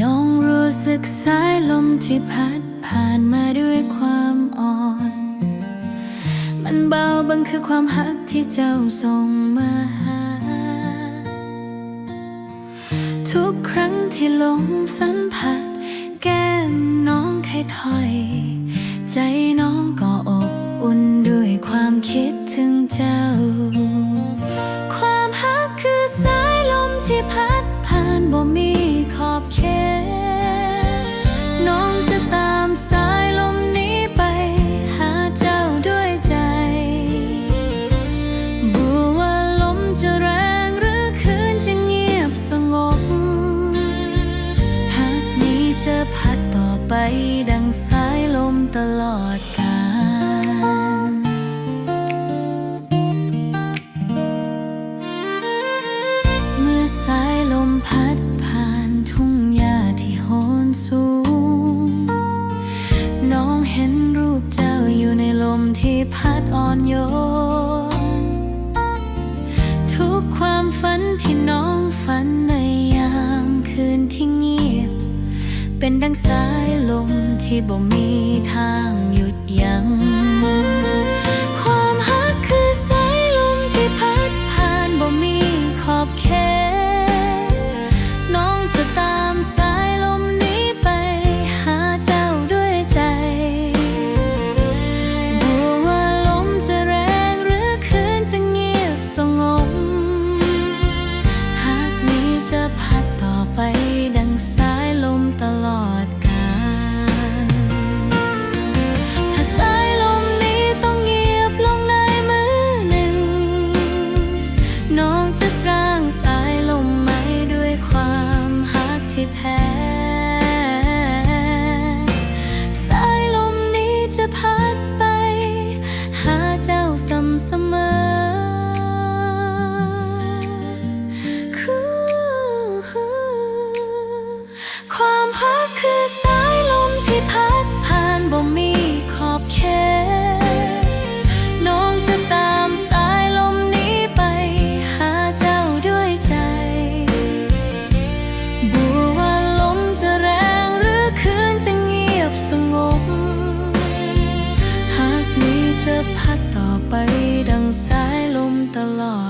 น้องรู้สึกสายลมที่พัดผ่านมาด้วยความอ่อน มันเบาบังคือความหักที่เจ้าส่งมาหา ทุกครั้งที่ลมสัมผัส แก้มน้องเคยถอย ใจน้อง พัดอ่อนโยน ทุกความฝันที่น้องฝันในยามคืนที่เงียบ เป็นดังสายลมที่บ่มีทาง แท้ สายลมนี้จะพัดไป หาเจ้าสำเสมอ ความ ไปดังสายลมตลอด